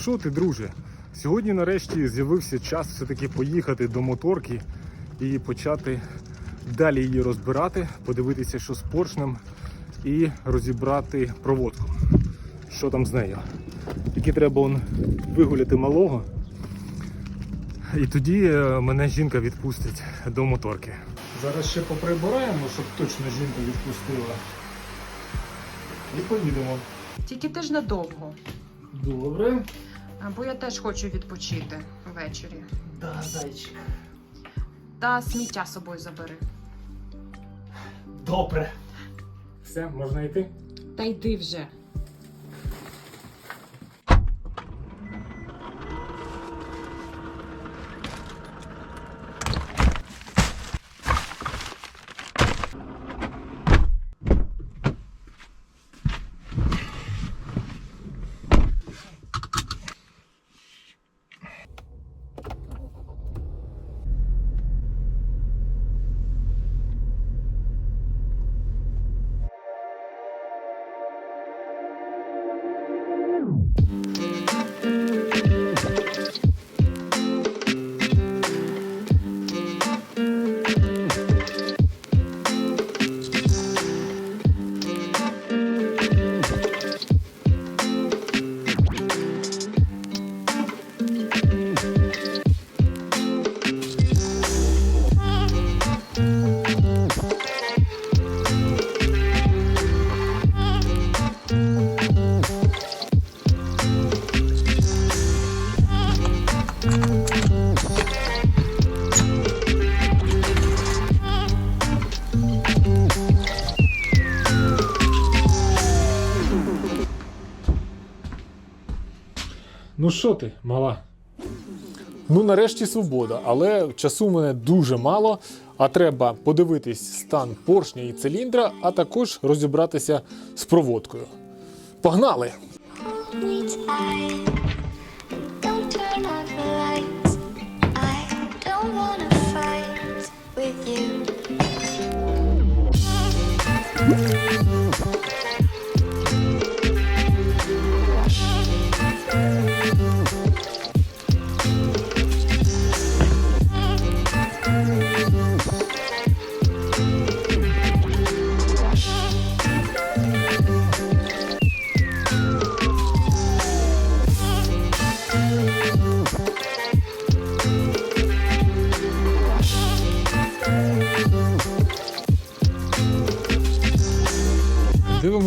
Що ти, друже? Сьогодні нарешті з'явився час все-таки поїхати до моторки і почати далі її розбирати, подивитися, що з поршнем, і розібрати проводку. Що там з нею? Тільки треба он, вигуляти малого. І тоді е, мене жінка відпустить до моторки. Зараз ще поприбираємо, щоб точно жінка відпустила. І поїдемо. Тільки ти ж надовго. Добре. Бо я теж хочу відпочити ввечері. Да, зайчик. Та сміття з собою забери. Добре. Все, можна йти? Та йди вже. Ну що ти, мала? Ну, нарешті свобода, але часу в мене дуже мало, а треба подивитись стан поршня і циліндра, а також розібратися з проводкою. Погнали! me tight.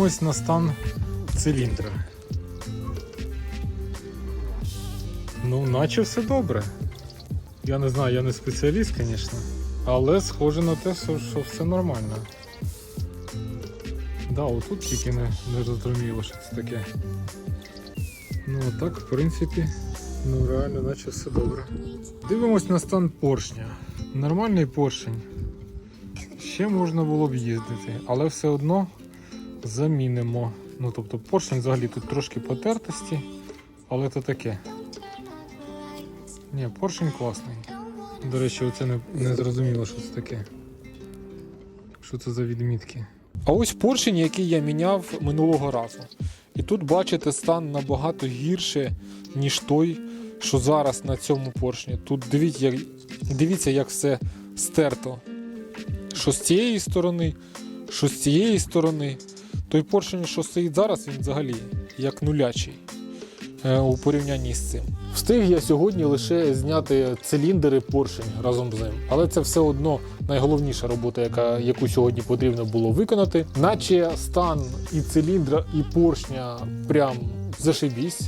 Дивимось на стан циліндра. Ну, наче все добре. Я не знаю, я не спеціаліст, звісно. Але схоже на те, що все нормально. Да, отут тільки не, не зрозуміло, що це таке. Ну а так, в принципі, ну реально, наче все добре. Дивимось на стан поршня. Нормальний поршень. Ще можна було б їздити, але все одно замінимо. Ну, тобто поршень взагалі тут трошки потертості, але то таке. Ні, поршень класний. До речі, оце не, не зрозуміло, що це таке. Що це за відмітки? А ось поршень, який я міняв минулого разу. І тут бачите, стан набагато гірше, ніж той, що зараз на цьому поршні. Тут дивіться, як, дивіться, як все стерто. Що з цієї сторони, що з цієї сторони. Той поршень, що стоїть зараз, він взагалі як нулячий е, у порівнянні з цим. Встиг я сьогодні лише зняти циліндри поршень разом з ним, але це все одно найголовніша робота, яка, яку сьогодні потрібно було виконати. Наче стан і циліндра, і поршня прям зашибісь.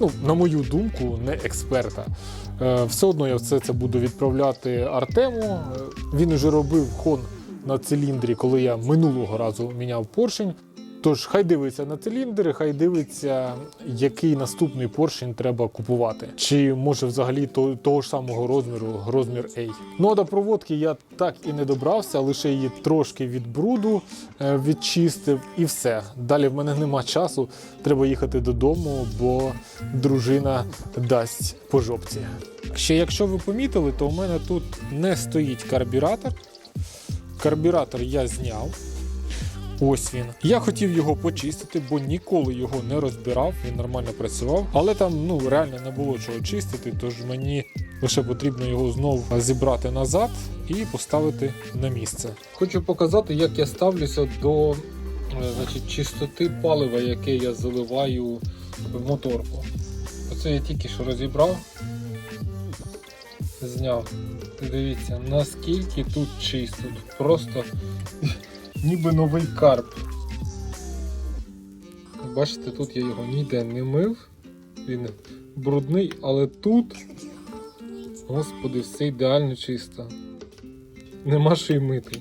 Ну, на мою думку, не експерта. Е, все одно я все це буду відправляти Артему. Е, Він уже робив хон на циліндрі, коли я минулого разу міняв поршень. Тож хай дивиться на циліндри, хай дивиться, який наступний поршень треба купувати. Чи може взагалі то- того ж самого розміру, розмір A. Ну а до проводки я так і не добрався, лише її трошки від бруду е, відчистив і все. Далі в мене нема часу. Треба їхати додому, бо дружина дасть по жопці. Ще якщо ви помітили, то у мене тут не стоїть карбюратор. Карбюратор я зняв. Ось він. Я хотів його почистити, бо ніколи його не розбирав, він нормально працював. Але там ну реально не було чого чистити, тож мені лише потрібно його знову зібрати назад і поставити на місце. Хочу показати, як я ставлюся до е, значить, чистоти палива, яке я заливаю в моторку. Оце я тільки що розібрав, зняв. Дивіться, наскільки тут чисто. Тут просто ніби новий карп. Бачите, тут я його ніде не мив. Він брудний, але тут, господи, все ідеально чисто. Нема що й мити.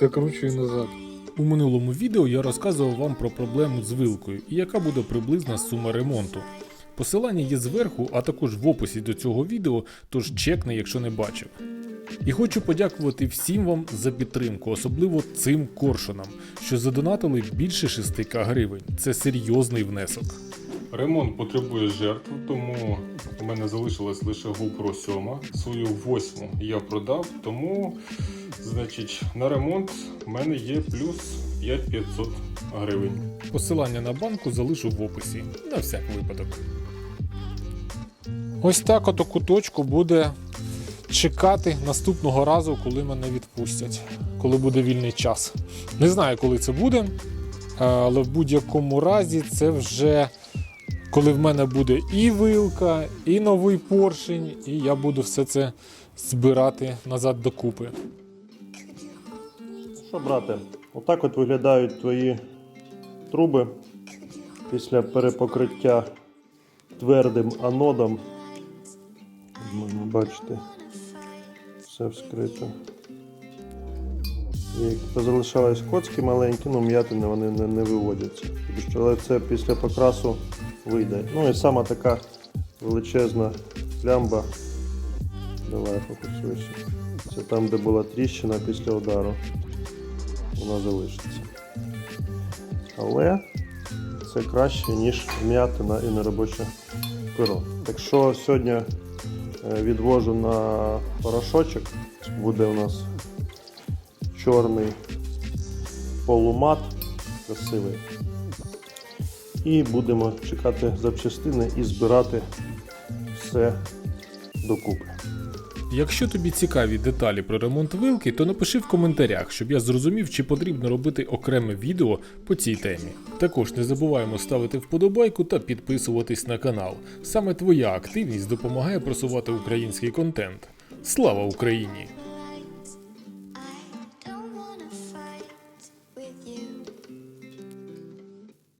Закручую назад. У минулому відео я розказував вам про проблему з вилкою і яка буде приблизна сума ремонту. Посилання є зверху, а також в описі до цього відео, тож чекни, якщо не бачив. І хочу подякувати всім вам за підтримку, особливо цим коршунам, що задонатили більше 6к гривень. Це серйозний внесок. Ремонт потребує жертв, тому у мене залишилась лише GoPro 7. Свою восьму я продав, тому значить, на ремонт в мене є плюс 5500 гривень. Посилання на банку залишу в описі на всяк випадок. Ось так ото куточку буде чекати наступного разу, коли мене відпустять, коли буде вільний час. Не знаю, коли це буде, але в будь-якому разі це вже коли в мене буде і вилка, і новий поршень, і я буду все це збирати назад докупи. Що, брате, отак от виглядають твої труби після перепокриття твердим анодом. Можна бачити, все вскрито. І позалишались коцки маленькі, ну м'ятини вони не, не виводяться. Що- Але це після покрасу вийде. Ну і сама така величезна плямба. Давай фокусуйся. Це там, де була тріщина після удару вона залишиться. Але це краще, ніж вм'ятина і неробоче перо. Якщо сьогодні е, відвожу на порошочок, буде у нас чорний полумат красивий. І будемо чекати запчастини і збирати все докупи. Якщо тобі цікаві деталі про ремонт вилки, то напиши в коментарях, щоб я зрозумів, чи потрібно робити окреме відео по цій темі. Також не забуваємо ставити вподобайку та підписуватись на канал. Саме твоя активність допомагає просувати український контент. Слава Україні!